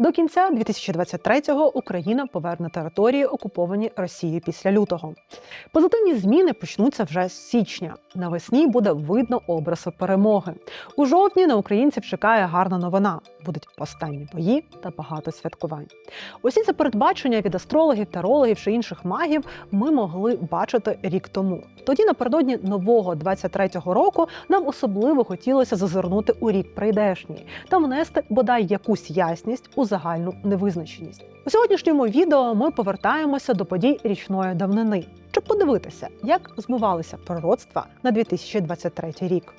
До кінця 2023-го Україна поверне території, окуповані Росією після лютого. Позитивні зміни почнуться вже з січня. Навесні буде видно образи перемоги. У жовтні на українців чекає гарна новина. Будуть останні бої та багато святкувань. Усі ці передбачення від астрологів, тарологів чи інших магів ми могли бачити рік тому. Тоді, напередодні нового 23-го року, нам особливо хотілося зазирнути у рік прийдешній та внести бодай якусь ясність у загальну невизначеність. У сьогоднішньому відео ми повертаємося до подій річної давнини, щоб подивитися, як збувалися пророцтва на 2023 рік.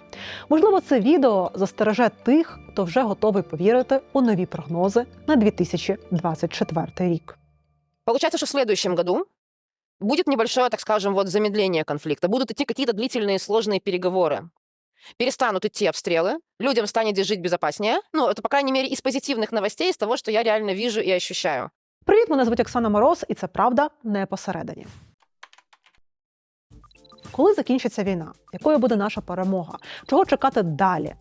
Можливо, це відео застереже тих, хто вже готовий повірити у нові прогнози на 2024 рік. Получается, что в следующем году будет небольшое, так скажем, вот замедление конфликта. Будут идти какие-то длительные сложные переговоры. Перестанут идти обстрелы, людям станет жить безопаснее. Ну, это, по крайней мере, из позитивных новостей, из того, что я реально вижу и ощущаю. Привіт, мене звуть Оксана Мороз, і це правда не посередині. Коли закінчиться війна, якою буде наша перемога? Чого чекати далі?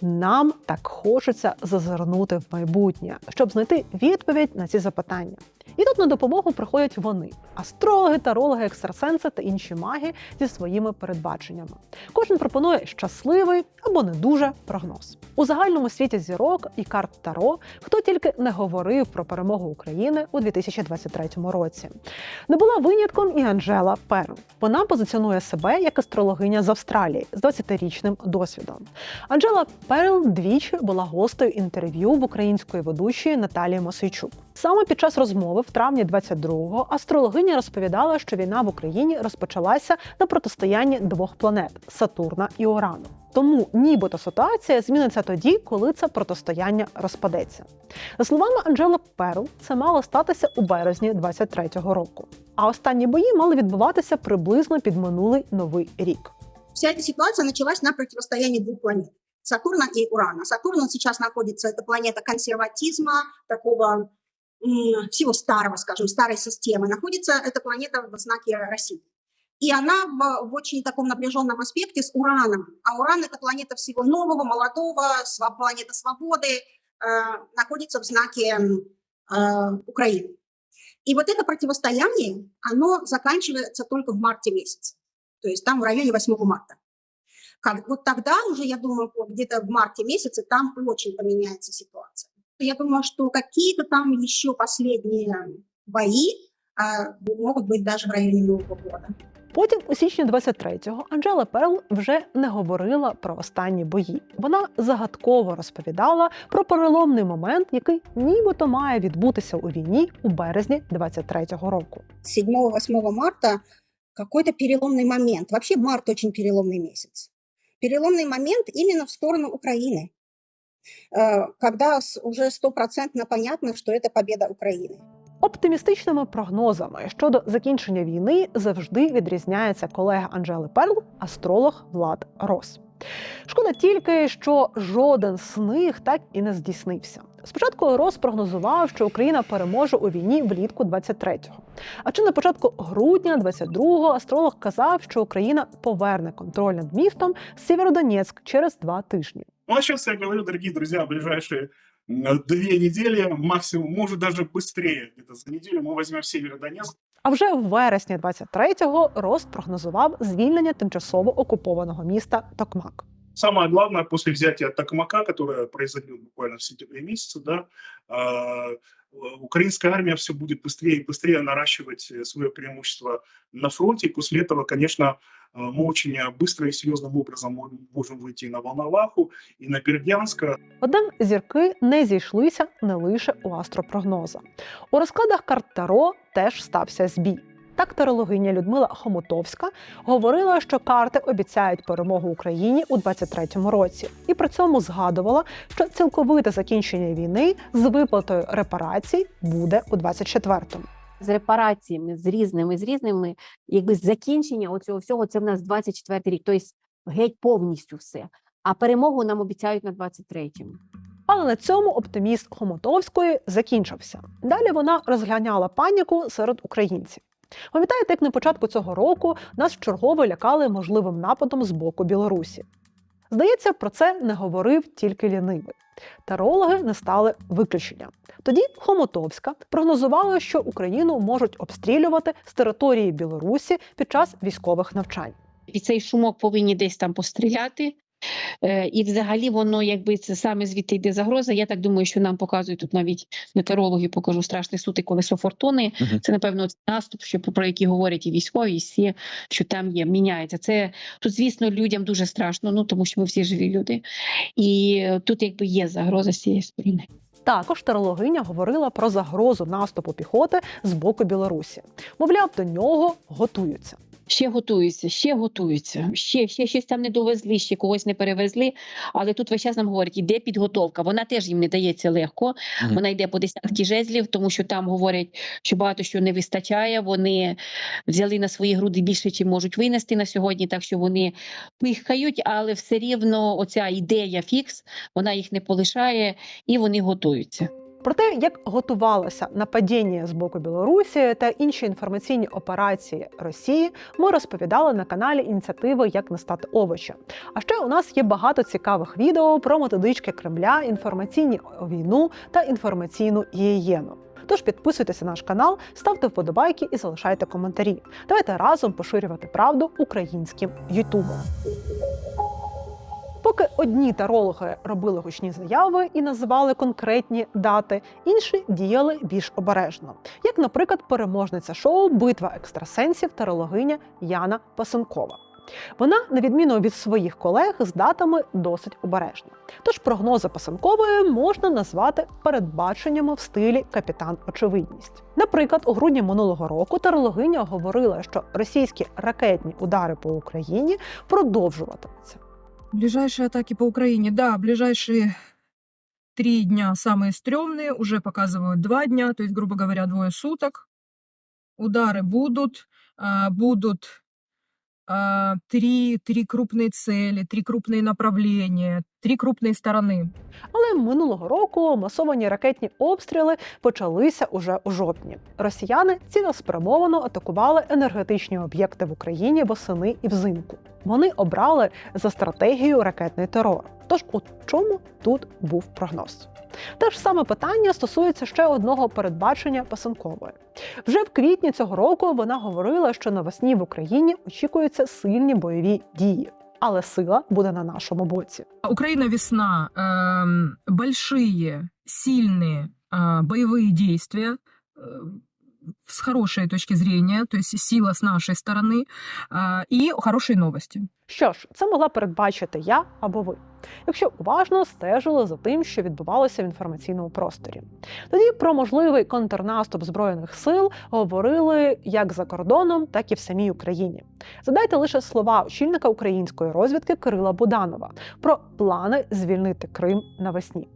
Нам так хочеться зазирнути в майбутнє, щоб знайти відповідь на ці запитання. І тут на допомогу приходять вони: астрологи, тарологи, екстрасенси та інші маги зі своїми передбаченнями. Кожен пропонує щасливий або не дуже прогноз. У загальному світі зірок і карт Таро хто тільки не говорив про перемогу України у 2023 році. Не була винятком і Анжела Перл. Вона позиціонує себе як астрологиня з Австралії з 20-річним досвідом. Анжела Перл двічі була гостею інтерв'ю в української ведучої Наталії Мосейчук. Саме під час розмови в травні 22-го астрологиня розповідала, що війна в Україні розпочалася на протистоянні двох планет Сатурна і Урану. Тому нібито ситуація зміниться тоді, коли це протистояння розпадеться. За словами Анджели Перл, це мало статися у березні 23-го року. А останні бої мали відбуватися приблизно під минулий новий рік. Вся эта ситуация началась на противостоянии двух планет. Сатурна и Урана. Сатурн он сейчас находится, это планета консерватизма, такого всего старого, скажем, старой системы. Находится эта планета в знаке России. И она в, в очень таком напряженном аспекте с Ураном. А Уран это планета всего нового, молодого, сва- планета свободы, э, находится в знаке э, Украины. И вот это противостояние, оно заканчивается только в марте месяце. То есть там в районе 8 марта. Как, вот тогда уже, я думаю, где-то в марте месяце там очень поменяется ситуация. Я думаю, что какие-то там еще последние бои а, могут быть даже в районе Нового года. Потім, у січні 23-го, Анджела Перл вже не говорила про останні бої. Вона загадково розповідала про переломний момент, який нібито має відбутися у війні у березні 23-го року. 7-8 марта какой-то переломный момент. Вообще март очень переломный месяц. Переломный момент именно в сторону Украины, э, когда уже стопроцентно понятно, что это победа Украины. Оптимістичними прогнозами щодо закінчення війни завжди відрізняється колега Анджели Перл, астролог Влад Рос. Шкода тільки, що жоден з них так і не здійснився. Спочатку Рос прогнозував, що Україна переможе у війні влітку 23-го. А чи на початку грудня 22-го астролог казав, що Україна поверне контроль над містом Сєвєродонецьк через два тижні. Ну, а сейчас я говорю, дорогие друзья, ближайшие м, две недели, максимум, может даже быстрее, где-то за неделю мы возьмем Северодонецк. А вже в вересні 23-го Рост прогнозував звільнення тимчасово окупованого міста Токмак. Самое главное, после взятия Токмака, которое произойдет буквально в сентябре месяце, да, э, украинская армия все будет быстрее и быстрее наращивать э, свое преимущество на фронте. И после этого, конечно, э, мы очень э, быстро и серьезным образом мо- можем выйти и на Волноваху, и на Бердянск, Однак зірки не зійшлися не лише у астропрогноза. У розкладах карт Таро теж стався збій. Так тарологиня Людмила Хомутовська говорила, що карти обіцяють перемогу Україні у 23-му році, і при цьому згадувала, що цілковите закінчення війни з виплатою репарацій буде у 24-му. з репараціями, з різними, з різними, якби закінчення оцього всього, це в нас 24-й рік, тобто геть повністю все. А перемогу нам обіцяють на 23-му. Але на цьому оптиміст Хомутовської закінчився. Далі вона розганяла паніку серед українців. Пам'ятаєте, як на початку цього року нас вчергово лякали можливим нападом з боку Білорусі? Здається, про це не говорив тільки лінивий. Тарологи не стали виключенням. Тоді Хомотовська прогнозувала, що Україну можуть обстрілювати з території Білорусі під час військових навчань. під цей шумок повинні десь там постріляти. Е, І взагалі воно, якби це саме звідти йде загроза. Я так думаю, що нам показують тут навіть метеорологи, покажу страшний суд і колесо фортуни. Мгм. Це напевно наступ, що про який говорять і військові, і всі, що там є, міняється. Це тут, звісно, людям дуже страшно, ну тому що ми всі живі люди. І тут якби є загроза з цієї сторони. Також тарологиня говорила про загрозу наступу піхоти з боку Білорусі. Мовляв, до нього готуються. Ще готуються, ще готуються, ще, ще щось там не довезли, ще когось не перевезли. Але тут весь час нам говорять, іде підготовка. Вона теж їм не дається легко. Вона йде по десятки жезлів, тому що там говорять, що багато що не вистачає. Вони взяли на свої груди більше, чим можуть винести на сьогодні, так що вони пихають, але все рівно оця ідея фікс, вона їх не полишає і вони готуються. Про те, як готувалося нападіння з боку Білорусі та інші інформаційні операції Росії, ми розповідали на каналі ініціативи Як не стати овочем. А ще у нас є багато цікавих відео про методички Кремля, інформаційні війну та інформаційну гігієну. Тож підписуйтеся на наш канал, ставте вподобайки і залишайте коментарі. Давайте разом поширювати правду українським Ютубом. Поки одні тарологи робили гучні заяви і називали конкретні дати, інші діяли більш обережно, як, наприклад, переможниця шоу Битва екстрасенсів тарологиня Яна Пасенкова. Вона, на відміну від своїх колег, з датами досить обережна. Тож прогнози Пасенкової можна назвати передбаченнями в стилі капітан Очевидність. Наприклад, у грудні минулого року тарологиня говорила, що російські ракетні удари по Україні продовжуватимуться. Ближайшие атаки по Украине, да, ближайшие три дня самые стрёмные, уже показывают два дня, то есть, грубо говоря, двое суток. Удары будут, а, будут а, три, три крупные цели, три крупные направления, три крупные стороны. Але минулого року масовані ракетні обстріли почалися уже у жовтні. Росіяни цілеспрямовано атакували енергетичні об'єкти в Україні восени і взимку. Вони обрали за стратегію ракетний терор. Тож у чому тут був прогноз? Те ж саме питання стосується ще одного передбачення Пасенкової. Вже в квітні цього року вона говорила, що навесні в Україні очікуються сильні бойові дії, але сила буде на нашому боці. Украина весна, эм, большие, сильные а, боевые действия, э, с хорошей точки зрения, то есть сила с нашей стороны, а, и хорошие новости. Що ж, це могла передбачити я або ви, якщо уважно стежили за тим, що відбувалося в інформаційному просторі. Тоді про можливий контрнаступ збройних сил говорили як за кордоном, так і в самій Україні. Задайте лише слова очільника української розвідки Кирила Буданова про плани звільнити Крим навесні.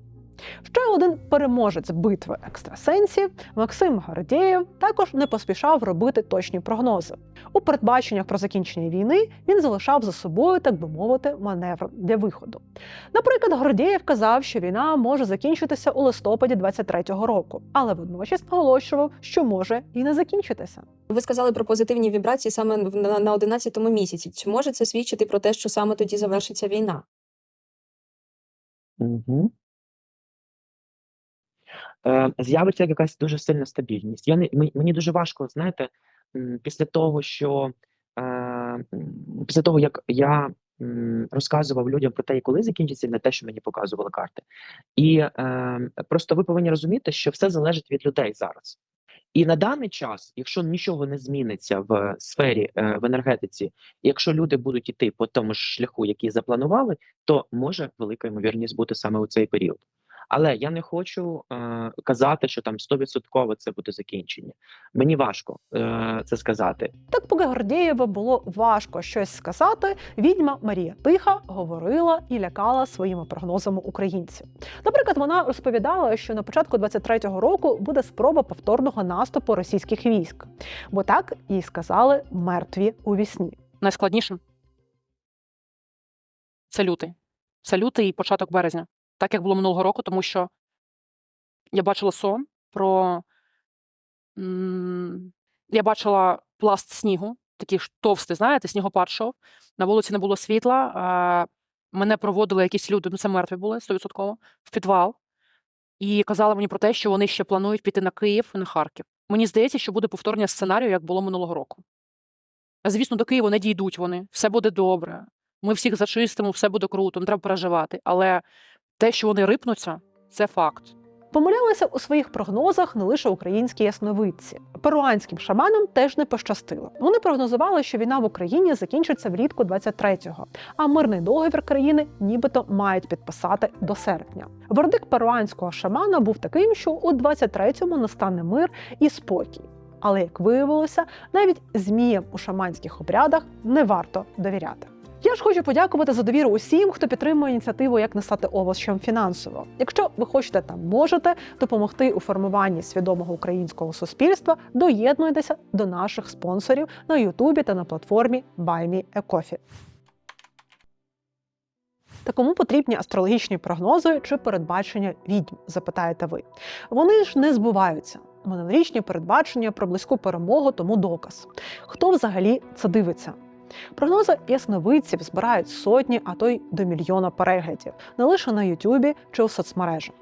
Ще один переможець битви екстрасенсів Максим Гордєєв також не поспішав робити точні прогнози. У передбаченнях про закінчення війни він залишав за собою, так би мовити, маневр для виходу. Наприклад, Гордєєв казав, що війна може закінчитися у листопаді 23-го року, але водночас наголошував, що може і не закінчитися. Ви сказали про позитивні вібрації саме в- на, на 11-му місяці. Чи може це свідчити про те, що саме тоді завершиться війна? Угу. Е, з'явиться якась дуже сильна стабільність. Я не, мені дуже важко, знаєте, після того, що е, після того, як я розказував людям про те, коли закінчиться не те, що мені показували карти. І е, просто ви повинні розуміти, що все залежить від людей зараз. І на даний час, якщо нічого не зміниться в сфері в енергетиці, якщо люди будуть іти по тому ж шляху, який запланували, то може велика ймовірність бути саме у цей період. Але я не хочу е, казати, що там 100% це буде закінчення. Мені важко е, це сказати. Так, поки Гордєєву було важко щось сказати, відьма Марія Тиха говорила і лякала своїми прогнозами українців. Наприклад, вона розповідала, що на початку 23-го року буде спроба повторного наступу російських військ, бо так їй сказали мертві у вісні. найскладнішим це лютий. Це лютий і початок березня. Так як було минулого року, тому що я бачила сон про. Я бачила пласт снігу, такий товстий, знаєте, снігопад шов. На вулиці не було світла, мене проводили якісь люди, ну це мертві були 100%, в підвал, і казали мені про те, що вони ще планують піти на Київ і на Харків. Мені здається, що буде повторення сценарію, як було минулого року. Звісно, до Києва не дійдуть вони, все буде добре. Ми всіх зачистимо, все буде круто, не треба переживати. Але те, що вони рипнуться, це факт. Помилялися у своїх прогнозах не лише українські ясновидці. Перуанським шаманам теж не пощастило. Вони прогнозували, що війна в Україні закінчиться влітку 23-го, а мирний договір країни нібито мають підписати до серпня. Вердикт перуанського шамана був таким, що у 23-му настане мир і спокій. Але як виявилося, навіть зміям у шаманських обрядах не варто довіряти. Я ж хочу подякувати за довіру усім, хто підтримує ініціативу як не стати овочем фінансово. Якщо ви хочете та можете допомогти у формуванні свідомого українського суспільства, доєднуйтеся до наших спонсорів на Ютубі та на платформі BuyMeACoffee. Та кому потрібні астрологічні прогнози чи передбачення відьм, запитаєте ви. Вони ж не збуваються. Минулорічні передбачення про близьку перемогу тому доказ. Хто взагалі це дивиться? Прогнози ясновидців збирають сотні, а то й до мільйона переглядів не лише на Ютубі чи у соцмережах.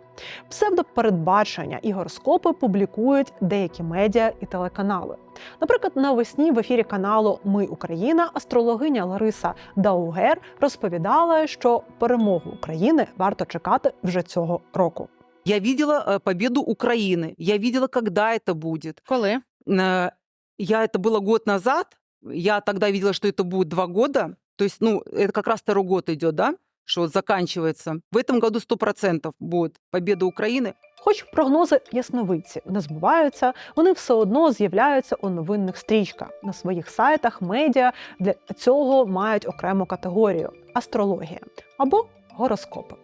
Псевдопередбачення і гороскопи публікують деякі медіа і телеканали. Наприклад, навесні в ефірі каналу Ми Україна астрологиня Лариса Даугер розповідала, що перемогу України варто чекати вже цього року. Я видела э, победу Украины. Я видела, когда это будет. Коли? Э, Я это было год назад. Я тогда видела, что это будет два года. То есть, ну, это как раз второй год идет, да, что вот заканчивается. В этом году сто процентов будет победа Украины. Хоч прогнози ясновидців не збуваються, вони все одно з'являються у новинних стрічках на своїх сайтах, медіа для цього мають окрему категорію астрологія або гороскопи.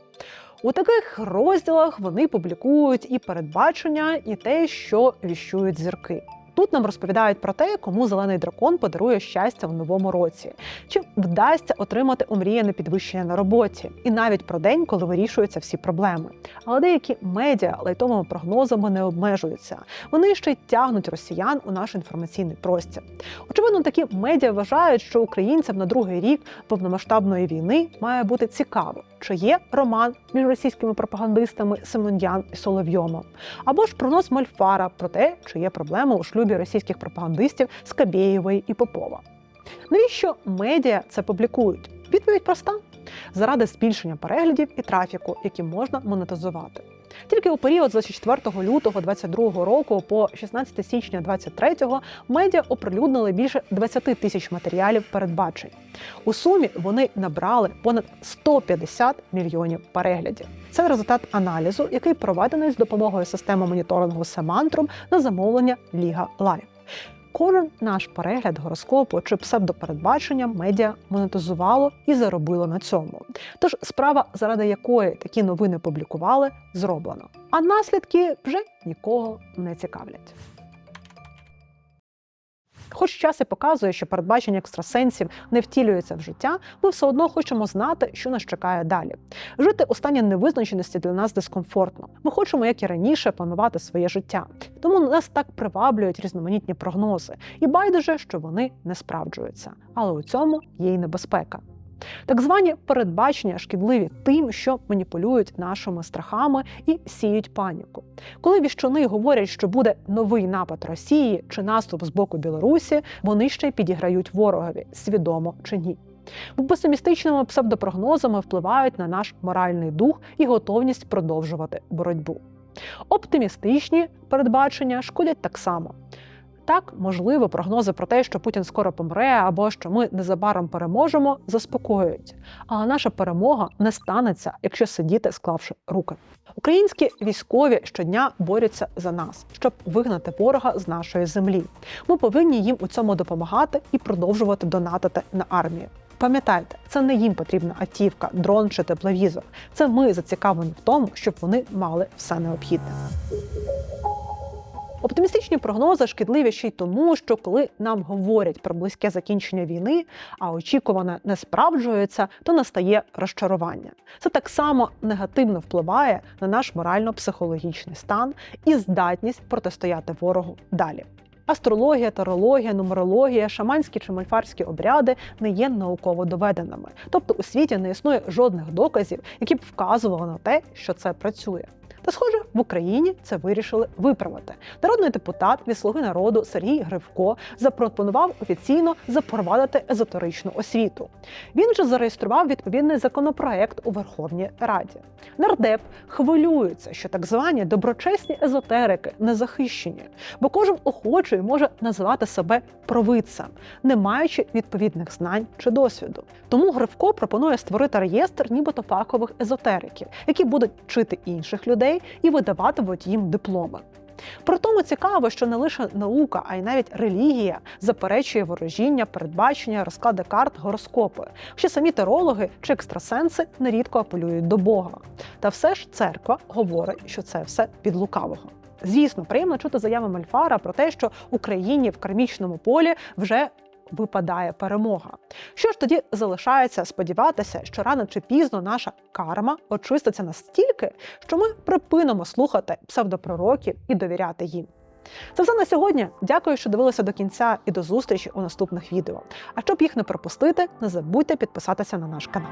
У таких розділах вони публікують і передбачення, і те, що віщують зірки. Тут нам розповідають про те, кому зелений дракон подарує щастя в новому році, чи вдасться отримати омріяне підвищення на роботі, і навіть про день, коли вирішуються всі проблеми. Але деякі медіа лайтовими прогнозами не обмежуються. Вони ще й тягнуть росіян у наш інформаційний простір. Очевидно, такі медіа вважають, що українцям на другий рік повномасштабної війни має бути цікаво, чи є роман між російськими пропагандистами Симондян і Соловйомом, або ж пронос Мольфара про те, чи є проблеми у шлюбі російських пропагандистів Скабєєвої і Попова. Навіщо медіа це публікують? Відповідь проста: заради збільшення переглядів і трафіку, які можна монетизувати. Тільки у період з 24 лютого 2022 року по 16 січня 2023 медіа оприлюднили більше 20 тисяч матеріалів передбачень. У сумі вони набрали понад 150 мільйонів переглядів. Це результат аналізу, який проведений з допомогою системи моніторингу Семантрум на замовлення Ліга Лайв. Кожен наш перегляд гороскопу чи псевдопередбачення медіа монетизувало і заробило на цьому. Тож справа, заради якої такі новини публікували, зроблено. А наслідки вже нікого не цікавлять. Хоч час і показує, що передбачення екстрасенсів не втілюється в життя, ми все одно хочемо знати, що нас чекає далі. Жити у стані невизначеності для нас дискомфортно. Ми хочемо, як і раніше, планувати своє життя. Тому нас так приваблюють різноманітні прогнози, і байдуже, що вони не справджуються. Але у цьому є й небезпека. Так звані передбачення шкідливі тим, що маніпулюють нашими страхами і сіють паніку. Коли віщуни говорять, що буде новий напад Росії чи наступ з боку Білорусі, вони ще й підіграють ворогові, свідомо чи ні. Бо песимістичними псевдопрогнозами впливають на наш моральний дух і готовність продовжувати боротьбу. Оптимістичні передбачення шкодять так само. Так, можливо, прогнози про те, що Путін скоро помре, або що ми незабаром переможемо, заспокоюють. Але наша перемога не станеться, якщо сидіти, склавши руки. Українські військові щодня борються за нас, щоб вигнати ворога з нашої землі. Ми повинні їм у цьому допомагати і продовжувати донатити на армію. Пам'ятайте, це не їм потрібна атівка, дрон чи тепловізор. Це ми зацікавлені в тому, щоб вони мали все необхідне. Оптимістичні прогнози шкідливі ще й тому, що коли нам говорять про близьке закінчення війни, а очікуване не справджується, то настає розчарування. Це так само негативно впливає на наш морально-психологічний стан і здатність протистояти ворогу далі. Астрологія, тарологія, нумерологія, шаманські чи мальфарські обряди не є науково доведеними. Тобто у світі не існує жодних доказів, які б вказували на те, що це працює. Та, схоже, в Україні це вирішили виправити. Народний депутат від Слуги народу Сергій Гривко запропонував офіційно запровадити езотеричну освіту. Він же зареєстрував відповідний законопроект у Верховній Раді. Нардеп хвилюється, що так звані доброчесні езотерики не захищені, бо кожен охочий може називати себе провидцем, не маючи відповідних знань чи досвіду. Тому Гривко пропонує створити реєстр нібито фахових езотериків, які будуть вчити інших людей і видаватимуть їм дипломи. При тому цікаво, що не лише наука, а й навіть релігія заперечує ворожіння, передбачення, розклади карт, гороскопи. Ще самі терологи чи екстрасенси нерідко апелюють до Бога. Та все ж церква говорить, що це все від лукавого. Звісно, приємно чути заяви Мальфара про те, що Україні в кармічному полі вже випадає перемога. Що ж тоді залишається сподіватися, що рано чи пізно наша карма очиститься настільки, що ми припинимо слухати псевдопророків і довіряти їм. Це все на сьогодні. Дякую, що дивилися до кінця і до зустрічі у наступних відео. А щоб їх не пропустити, не забудьте підписатися на наш канал.